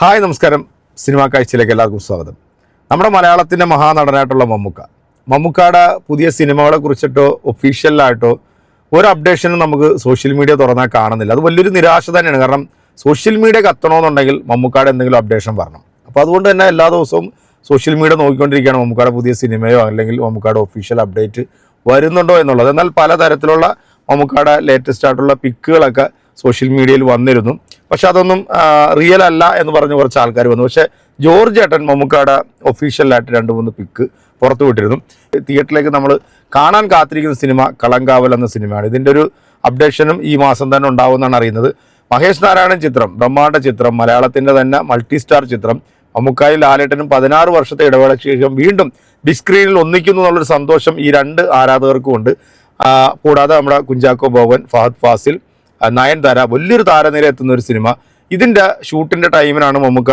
Hi നമസ്കാരം. Cinema കാഴ്ചയിലേക്ക് എല്ലാവർക്കും സ്വാഗതം. നമ്മുടെ മലയാളത്തിന്റെ മഹാനടനായിട്ടുള്ള മമ്മൂക്ക. മമ്മൂക്കയുടെ പുതിയ സിനിമകളെ കുറിച്ചിട്ടോ ഒഫീഷ്യലായിട്ടോ ഒരു അപ്ഡേഷനും നമുക്ക് സോഷ്യൽ മീഡിയ തുറന്നാൽ കാണുന്നില്ല. അത് വലിയൊരു നിരാശ തന്നെയാണ്. കാരണം സോഷ്യൽ മീഡിയ കത്തണമെന്നുണ്ടെങ്കിൽ മമ്മൂക്കയുടെ എന്തെങ്കിലും അപ്ഡേഷൻ വരണം. അപ്പോൾ അതുകൊണ്ട് തന്നെ എല്ലാ ദിവസവും സോഷ്യൽ മീഡിയ നോക്കിക്കൊണ്ടിരിക്കുകയാണ് മമ്മൂക്കയുടെ പുതിയ സിനിമയോ അല്ലെങ്കിൽ മമ്മൂക്കയുടെ ഒഫീഷ്യൽ അപ്ഡേറ്റ് വരുന്നുണ്ടോ എന്നുള്ളത്. എന്നാൽ പലതരത്തിലുള്ള മമ്മൂക്കയുടെ ലേറ്റസ്റ്റ് ആയിട്ടുള്ള പിക്കുകളൊക്കെ സോഷ്യൽ മീഡിയയിൽ വന്നിരുന്നു. പക്ഷെ അതൊന്നും റിയൽ അല്ല എന്ന് പറഞ്ഞ് കുറച്ച് ആൾക്കാർ വന്നു. പക്ഷേ ജോർജ് ഏട്ടൻ മമ്മൂക്കാട ഒഫീഷ്യലായിട്ട് രണ്ട് മൂന്ന് പിക്ക് പുറത്തു വിട്ടിരുന്നു. തിയേറ്ററിലേക്ക് നമ്മൾ കാണാൻ കാത്തിരിക്കുന്ന സിനിമ കളങ്കാവൽ എന്ന സിനിമയാണ്. ഇതിന്റെ ഒരു അപ്ഡേഷനും ഈ മാസം തന്നെ ഉണ്ടാവുമെന്നാണ് അറിയുന്നത്. മഹേഷ് നാരായണൻ ചിത്രം ബ്രഹ്മാണ്ട ചിത്രം മലയാളത്തിന്റെ തന്നെ മൾട്ടി സ്റ്റാർ ചിത്രം. മമ്മൂക്കായി ലാലേട്ടനും പതിനാറ് വർഷത്തെ ഇടവേളയ്ക്ക് ശേഷം വീണ്ടും ബിഗ് സ്ക്രീനിൽ ഒന്നിക്കുന്നു എന്നുള്ളൊരു സന്തോഷം ഈ രണ്ട് ആരാധകർക്കും ഉണ്ട്. കൂടാതെ നമ്മുടെ കുഞ്ചാക്കോ ബോബൻ ഫഹദ് ഫാസിൽ നയൻതാര വലിയൊരു താരനിര എത്തുന്ന ഒരു സിനിമ. ഇതിന്റെ ഷൂട്ടിന്റെ ടൈമിനാണ് മമ്മൂക്ക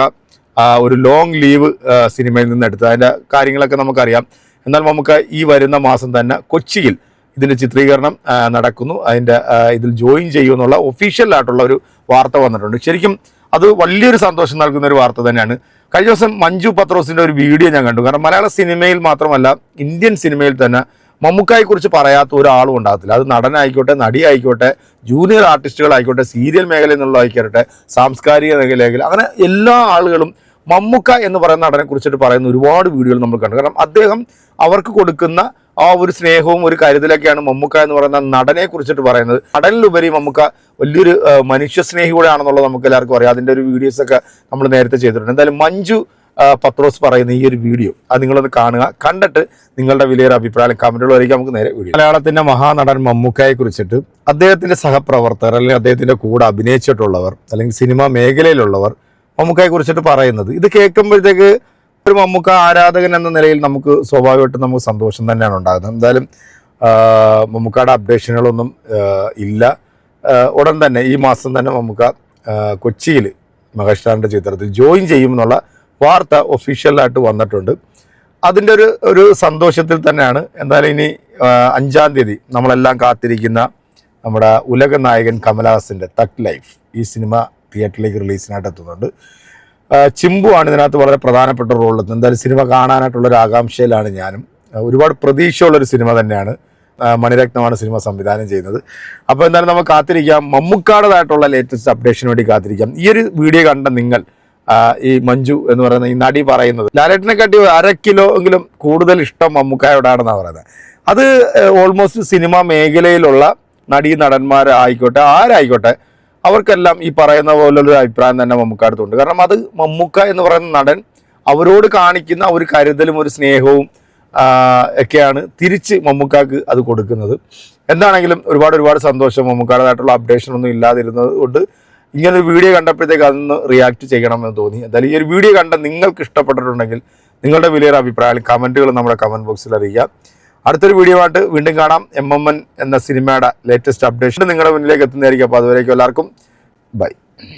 ഒരു ലോങ് ലീവ് സിനിമയിൽ നിന്ന് എടുത്തത്. അതിന്റെ കാര്യങ്ങളൊക്കെ നമുക്കറിയാം. എന്നാൽ മമ്മൂക്ക ഈ വരുന്ന മാസം തന്നെ കൊച്ചിയിൽ ഇതിന്റെ ചിത്രീകരണം നടക്കുന്നു. അതിന്റെ ഇതിൽ ജോയിൻ ചെയ്യുമെന്നുള്ള ഒഫീഷ്യലായിട്ടുള്ള ഒരു വാർത്ത വന്നിട്ടുണ്ട്. ശരിക്കും അത് വലിയൊരു സന്തോഷം നൽകുന്ന ഒരു വാർത്ത തന്നെയാണ്. കഴിഞ്ഞ ദിവസം മഞ്ജു പത്രോസിന്റെ ഒരു വീഡിയോ ഞാൻ കണ്ടു. കാരണം മലയാള സിനിമയിൽ മാത്രമല്ല ഇന്ത്യൻ സിനിമയിൽ തന്നെ മമ്മൂക്കായെ കുറിച്ച് പറയാത്ത ഒരാളും ഉണ്ടാകത്തില്ല. അത് നടനായിക്കോട്ടെ നടിയായിക്കോട്ടെ ജൂനിയർ ആർട്ടിസ്റ്റുകളായിക്കോട്ടെ സീരിയൽ മേഖലയിൽ നിന്നുള്ളതായിക്കോട്ടെ സാംസ്കാരിക മേഖലയിൽ അങ്ങനെ എല്ലാ ആളുകളും മമ്മൂക്ക എന്ന് പറയുന്ന നടനെ കുറിച്ചിട്ട് പറയുന്ന ഒരുപാട് വീഡിയോകൾ നമ്മൾ കണ്ടു. കാരണം അദ്ദേഹം അവർക്ക് കൊടുക്കുന്ന ആ ഒരു സ്നേഹവും ഒരു കരുതലൊക്കെയാണ് മമ്മൂക്ക എന്ന് പറയുന്ന നടനെ കുറിച്ചിട്ട് പറയുന്നത്. നടനിലുപരി മമ്മൂക്ക വലിയൊരു ആ, കൂടെ കൂടെയാണെന്നുള്ളത് നമുക്ക് എല്ലാവർക്കും അറിയാം. അതിന്റെ ഒരു വീഡിയോസൊക്കെ നമ്മൾ നേരത്തെ ചെയ്തിട്ടുണ്ട്. എന്തായാലും മഞ്ജു പത്രോസ് പറയുന്ന ഈ ഒരു വീഡിയോ അത് നിങ്ങളൊന്ന് കാണുക. കണ്ടിട്ട് നിങ്ങളുടെ വലിയൊരു അഭിപ്രായം കമന്റുകൾ വരിക നമുക്ക് നേരെ വീഡിയോ മലയാളത്തിന്റെ മഹാനടൻ മമ്മൂക്കയെ കുറിച്ചിട്ട് അദ്ദേഹത്തിന്റെ സഹപ്രവർത്തകർ അല്ലെങ്കിൽ അദ്ദേഹത്തിന്റെ കൂടെ അഭിനയിച്ചിട്ടുള്ളവർ അല്ലെങ്കിൽ സിനിമാ മേഖലയിലുള്ളവർ മമ്മൂക്കയെ കുറിച്ചിട്ട് പറയുന്നത്. ഇത് കേൾക്കുമ്പോഴത്തേക്ക് ഒരു മമ്മൂക്ക ആരാധകൻ എന്ന നിലയിൽ നമുക്ക് സ്വാഭാവികമായിട്ടും നമുക്ക് സന്തോഷം തന്നെയാണ് ഉണ്ടാകുന്നത്. എന്തായാലും മമ്മൂക്കയുടെ അപ്ഡേഷനുകളൊന്നും ഇല്ല. ഉടൻ തന്നെ ഈ മാസം തന്നെ മമ്മൂക്ക കൊച്ചിയിൽ മഹേഷ്ടാറിന്റെ ചിത്രത്തിൽ ജോയിൻ ചെയ്യുമെന്നുള്ള വാർത്ത ഒഫീഷ്യലായിട്ട് വന്നിട്ടുണ്ട്. അതിന്റെ ഒരു ഒരു സന്തോഷത്തിൽ തന്നെയാണ്. എന്തായാലും ഇനി അഞ്ചാം തീയതി നമ്മളെല്ലാം കാത്തിരിക്കുന്ന നമ്മുടെ ഉലക നായകൻ കമലഹാസിന്റെ തക് ലൈഫ് ഈ സിനിമ തിയേറ്ററിലേക്ക് റിലീസിനായിട്ട് എത്തുന്നുണ്ട്. ചിമ്പു ചിമ്പുവാണ് ഇതിനകത്ത് വളരെ പ്രധാനപ്പെട്ട റോളിൽ എന്തായാലും സിനിമ കാണാനായിട്ടുള്ള ഒരു ആകാംക്ഷയിലാണ് ഞാനും. ഒരുപാട് പ്രതീക്ഷയുള്ളൊരു സിനിമ തന്നെയാണ്. മണിരത്നമാണ് സിനിമ സംവിധാനം ചെയ്യുന്നത്. അപ്പോൾ എന്തായാലും നമുക്ക് കാത്തിരിക്കാം. മമ്മൂക്കാടേതായിട്ടുള്ള ലേറ്റസ്റ്റ് അപ്ഡേഷന് വേണ്ടി കാത്തിരിക്കാം. ഈ ഒരു വീഡിയോ കണ്ട നിങ്ങൾ ഈ മഞ്ജു എന്ന് പറയുന്ന ഈ നടി പറയുന്നത്. ലാലേട്ടിനെ കാട്ടി അര കിലോ എങ്കിലും കൂടുതൽ ഇഷ്ടം മമ്മൂക്കായോടാണെന്നാണ് പറയുന്നത്. അത് ഓൾമോസ്റ്റ് സിനിമ മേഖലയിലുള്ള നടീ നടന്മാരായിക്കോട്ടെ ആരായിക്കോട്ടെ അവർക്കെല്ലാം ഈ പറയുന്ന പോലൊരു അഭിപ്രായം തന്നെ മമ്മൂക്കാടുത്തുണ്ട് കാരണം അത് മമ്മൂക്ക എന്ന് പറയുന്ന നടൻ അവരോട് കാണിക്കുന്ന ഒരു കരുതലും ഒരു സ്നേഹവും ഒക്കെയാണ് തിരിച്ച് മമ്മൂക്കാക്ക് അത് കൊടുക്കുന്നത്. എന്താണെങ്കിലും ഒരുപാട് ഒരുപാട് സന്തോഷം മമ്മൂക്കാടേതായിട്ടുള്ള അപ്ഡേഷൻ ഒന്നും ഇല്ലാതിരുന്നത് കൊണ്ട് ഇങ്ങനെ ഒരു വീഡിയോ കണ്ടപ്പോഴത്തേക്ക് അതൊന്ന് റിയാക്ട് ചെയ്യണമെന്ന് തോന്നി. എന്തായാലും ഈ ഒരു വീഡിയോ കണ്ട നിങ്ങൾക്ക് ഇഷ്ടപ്പെട്ടിട്ടുണ്ടെങ്കിൽ നിങ്ങളുടെ വിലയേറെ അഭിപ്രായം കമന്റുകൾ നമ്മുടെ കമന്റ് ബോക്സിൽ അറിയിക്കാം. അടുത്തൊരു വീഡിയോ ആയിട്ട് വീണ്ടും കാണാം. എം എം എൻ എന്ന സിനിമയുടെ ലേറ്റസ്റ്റ് അപ്ഡേഷൻ നിങ്ങളുടെ മുന്നിലേക്ക് എത്തുന്നതായിരിക്കും. അപ്പോൾ അതുവരേക്കും എല്ലാവർക്കും ബൈ